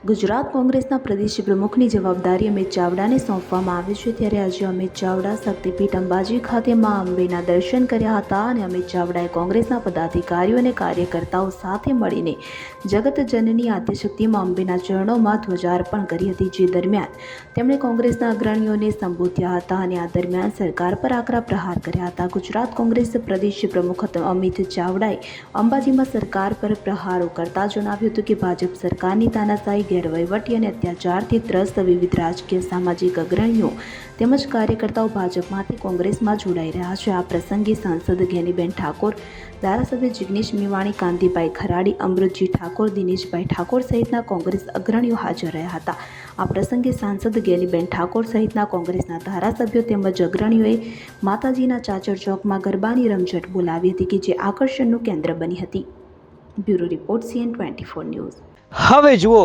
ગુજરાત કોંગ્રેસના પ્રદેશ પ્રમુખની જવાબદારી અમિત ચાવડાને સોંપવામાં આવી છે ત્યારે આજે અમિત ચાવડા શક્તિપીઠ અંબાજી ખાતે મા અંબેના દર્શન કર્યા હતા અને અમિત ચાવડાએ કોંગ્રેસના પદાધિકારીઓ અને કાર્યકર્તાઓ સાથે મળીને જગતજનની આદ્યશક્તિ મા અંબેના ચરણોમાં ધ્વજાર્પણ કરી હતી, જે દરમિયાન તેમણે કોંગ્રેસના અગ્રણીઓને સંબોધ્યા હતા અને આ દરમિયાન સરકાર પર આકરા પ્રહાર કર્યા હતા. ગુજરાત કોંગ્રેસ પ્રદેશ પ્રમુખ અમિત ચાવડાએ અંબાજીમાં સરકાર પર પ્રહારો કરતા જણાવ્યું હતું કે ભાજપ સરકારની તાનાશાહી ગેરવહીવટી અને અત્યાચારથી ત્રસ્ત વિવિધ રાજકીય સામાજિક અગ્રણીઓ તેમજ કાર્યકર્તાઓ ભાજપમાંથી કોંગ્રેસમાં જોડાઈ રહ્યા છે. આ પ્રસંગે સાંસદ ઘેનીબેન ઠાકોર, ધારાસભ્ય જિગ્નેશ મેવાણી, કાંતિભાઈ ખરાડી, અમૃતજી ઠાકોર, દિનેશભાઈ ઠાકોર સહિતના કોંગ્રેસ અગ્રણીઓ હાજર રહ્યા હતા. આ પ્રસંગે સાંસદ ગેલીબેન ઠાકોર સહિતના કોંગ્રેસના ધારાસભ્યો તેમજ અગ્રણીઓએ માતાજીના ચાચર ચોકમાં ગરબાની રમઝટ બોલાવી હતી કે જે આકર્ષણનું કેન્દ્ર બની હતી. Bureau report CN twenty four news. હવે જુઓ